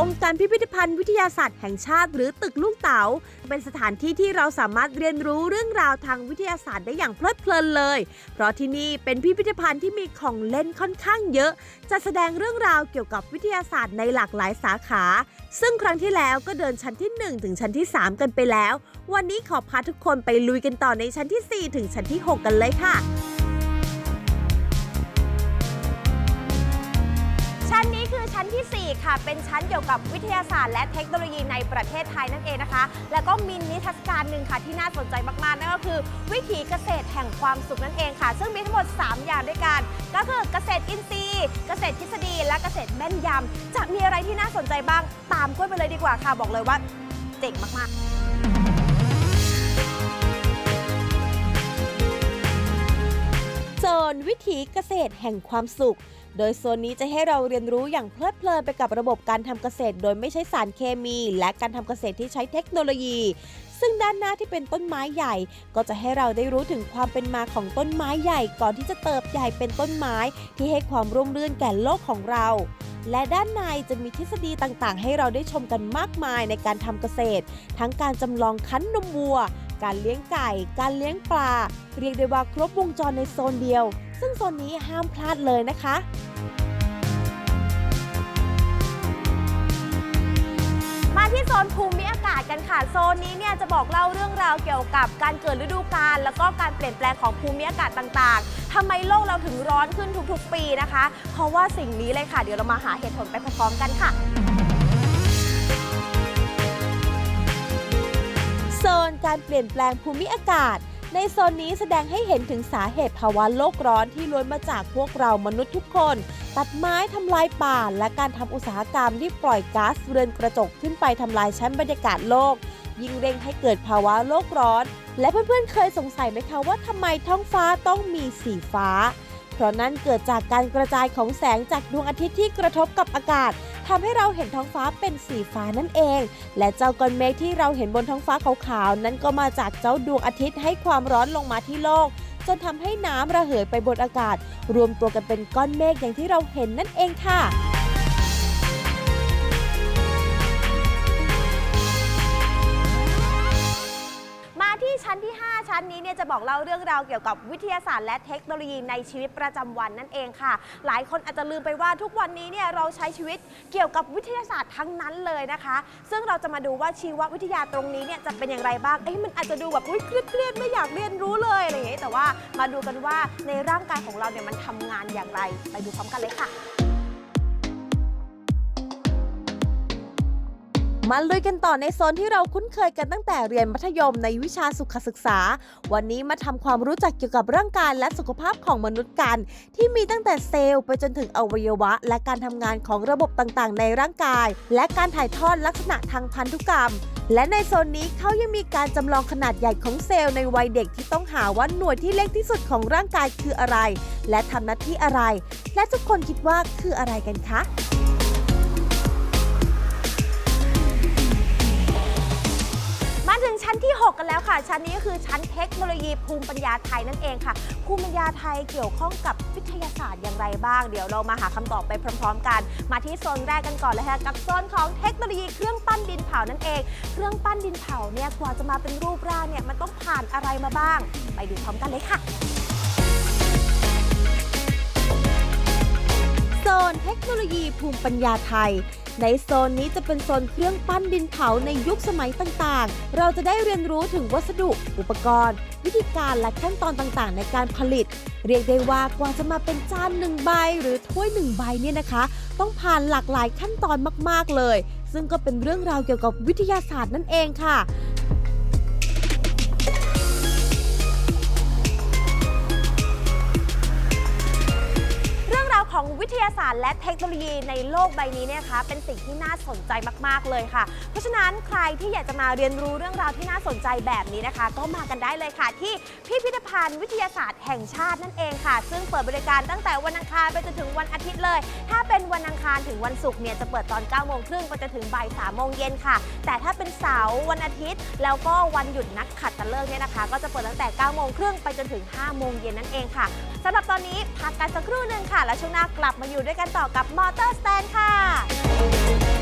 องค์การพิพิธภัณฑ์วิทยาศาสตร์แห่งชาติ หรือตึกลูกเต๋า เป็นสถานที่ที่เราสามารถเรียนรู้เรื่องราวทางวิทยาศาสตร์ได้อย่างเพลิดเพลินเลย เพราะที่นี่เป็นพิพิธภัณฑ์ที่มีของเล่นค่อนข้างเยอะ จะแสดงเรื่องราวเกี่ยวกับวิทยาศาสตร์ในหลากหลายสาขา ซึ่งครั้งที่แล้วก็เดินชั้นที่ 1 ถึงชั้นที่ 3 กันไปแล้ว วันนี้ขอพาทุกคนไปลุยกันต่อในชั้นทีสี่4 ถึงชั้นที่ 6 กันเลยค่ะ ชั้นนี้คือชั้นทีสี่ 4 ค่ะ เป็นชั้นเกี่ยวกับวิทยาศาสตร์และเทคโนโลยีในประเทศไทยนั่นเองนะคะ แล้วก็มีนิทรรศการหนึ่งค่ะที่น่าสนใจมากๆ นั่นก็คือ วิถีเกษตรแห่งความสุขนั่นเองค่ะ ซึ่งมีทั้งหมด 3 อย่างด้วยกัน ก็คือเกษตรอินทรีย์ เกษตรทฤษฎี และเกษตรแม่นยำ จะมีอะไรที่น่าสนใจบ้าง ตามกล้วยไปเลยดีกว่าค่ะ บอกเลยว่าเจ๋งมากๆโซนวิถีเกษตรแห่งความสุข โดยโซนนี้จะให้เราเรียนรู้อย่างเพลิดเพลินไปกับระบบการทำเกษตร โดยไม่ใช้สารเคมี และการทำเกษตรที่ใช้เทคโนโลยี ซึ่งด้านหน้าที่เป็นต้นไม้ใหญ่ ก็จะให้เราได้รู้ถึงความเป็นมาของต้นไม้ใหญ่ ก่อนที่จะเติบใหญ่เป็นต้นไม้ ที่ให้ความร่มรื่นแก่โลกของเราและด้านในจะมีทฤษฎีต่างๆ ให้เราได้ชมกันมากมายในการทำเกษตร ทั้งการจำลองคั้นนมวัว การเลี้ยงไก่ การเลี้ยงปลา เรียกได้ว่าครบวงจรในโซนเดียว ซึ่งโซนนี้ห้ามพลาดเลยนะคะ มาที่โซนภูมิอากาศกันค่ะ โซนนี้เนี่ยจะบอกเล่าเรื่องราวเกี่ยวกับการเกิดฤดูกาลแล้วก็การเปลี่ยนแปลงของภูมิอากาศต่างๆทำไมโลกเราถึงร้อนขึ้นทุกๆ ปีนะคะ เพราะว่าสิ่งนี้เลยค่ะ เดี๋ยวเรามาหาเหตุผลไปพร้อมๆกันค่ะ โซนการเปลี่ยนแปลงภูมิอากาศ ในโซนนี้แสดงให้เห็นถึงสาเหตุภาวะโลกร้อนที่ล้วนมาจากพวกเรามนุษย์ทุกคน ตัดไม้ทำลายป่า และการทำอุตสาหกรรมที่ปล่อยก๊าซเรือนกระจกขึ้นไปทำลายชั้นบรรยากาศโลก ยิ่งเร่งให้เกิดภาวะโลกร้อน และเพื่อนๆเคยสงสัยไหมคะว่าทำไมท้องฟ้าต้องมีสีฟ้า เพราะนั่นเกิดจากการกระจายของแสงจากดวงอาทิตย์ที่กระทบกับอากาศ ทำให้เราเห็นท้องฟ้าเป็นสีฟ้านั่นเอง และเจ้าก้อนเมฆที่เราเห็นบนท้องฟ้าขาวๆนั้นก็มาจากเจ้าดวงอาทิตย์ให้ความร้อนลงมาที่โลก จนทำให้น้ำระเหยไปบนอากาศ รวมตัวกันเป็นก้อนเมฆอย่างที่เราเห็นนั่นเองค่ะ ชั้นนี้เนี่ยจะบอกเล่าเรื่องราวเกี่ยวกับวิทยาศาสตร์และเทคโนโลยีในชีวิตประจำวันนั่นเองค่ะ หลายคนอาจจะลืมไปว่าทุกวันนี้เนี่ยเราใช้ชีวิตเกี่ยวกับวิทยาศาสตร์ทั้งนั้นเลยนะคะ ซึ่งเราจะมาดูว่าชีววิทยาตรงนี้เนี่ยจะเป็นอย่างไรบ้างเอ้ยมันอาจจะดูแบบอุ้ยเครียดไม่อยากเรียนรู้เลยอะไรอย่างเงี้ยแต่ว่ามาดูกันว่าในร่างกายของเราเนี่ยมันทำงานอย่างไร ไปดูพร้อมกันเลยค่ะ มาลุยกันต่อในโซนที่เราคุ้นเคยกันตั้งแต่เรียนมัธยมในวิชาสุขศึกษา วันนี้มาทำความรู้จักเกี่ยวกับร่างกายและสุขภาพของมนุษย์กัน ที่มีตั้งแต่เซลล์ไปจนถึงอวัยวะ และการทำงานของระบบต่างๆ ในร่างกาย และการถ่ายทอดลักษณะทางพันธุกรรม และในโซนนี้เขายังมีการจำลองขนาดใหญ่ของเซลล์ในวัยเด็กที่ต้องหาว่าหน่วยที่เล็กที่สุดของร่างกายคืออะไร และทำหน้าที่อะไร และทุกคนคิดว่าคืออะไรกันคะ 6 กันแล้วค่ะ ชั้นนี้ก็คือชั้นเทคโนโลยีภูมิปัญญาไทยนั่นเองค่ะ ภูมิปัญญาไทยเกี่ยวข้องกับวิทยาศาสตร์อย่างไรบ้าง เดี๋ยวเรามาหาคำตอบไปพร้อม ๆ กัน มาที่โซนแรกกันก่อนเลยค่ะ กับโซนของเทคโนโลยีเครื่องปั้นดินเผานั่นเอง เครื่องปั้นดินเผาเนี่ยกว่าจะมาเป็นรูปร่างเนี่ยมันต้องผ่านอะไรมาบ้าง ไปดูพร้อมกันเลยค่ะโซนเทคโนโลยีภูมิปัญญาไทย ในโซนนี้จะเป็นโซนเครื่องปั้นดินเผาในยุคสมัยต่างๆ เราจะได้เรียนรู้ถึงวัสดุ อุปกรณ์ วิธีการและขั้นตอนต่างๆ ในการผลิต เรียกได้ว่ากว่าจะมาเป็นจานหนึ่งใบ หรือถ้วยหนึ่งใบเนี่ยนะคะ ต้องผ่านหลากหลายขั้นตอนมากๆเลย ซึ่งก็เป็นเรื่องราวเกี่ยวกับวิทยาศาสตร์นั่นเองค่ะ ทยาศาสตร์และเทคโนโลยีในโลกใบนี้เนี่ยคะเป็นสิ่งที่น่าสนใจมากๆเลยค่ะ เพราะฉะนั้นใครที่อยากจะมาเรียนรู้เรื่องราวที่น่าสนใจแบบนี้นะคะ ก็มากันได้เลยค่ะ ที่พิพิธภัณฑ์วิทยาศาสตร์แห่งชาตินั่นเองค่ะ ซึ่งเปิดบริการตั้งแต่วันอังคารไปจนถึงวันอาทิตย์เลย ถ้าเป็นวันอังคารถึงวันศุกร์เนี่ยจะเปิดตอน9โมงครึ่งไปจนถึงบ่าย3โมงเย็นค่ะ แต่ถ้าเป็นเสาร์วันอาทิตย์ แล้วก็วันหยุดนักขัดตฤกษ์เนี่ยนะคะ ก็จะเปิดตั้งแต่9โมงครึ่งไปจนถึง5โมงเย็นนั่นเองค่ะสำหรับตอนนี้พักกันสักครู่หนึ่งค่ะ แล้วช่วงหน้ากลับมาอยู่ด้วยกันต่อกับมอเตอร์สแตนค่ะ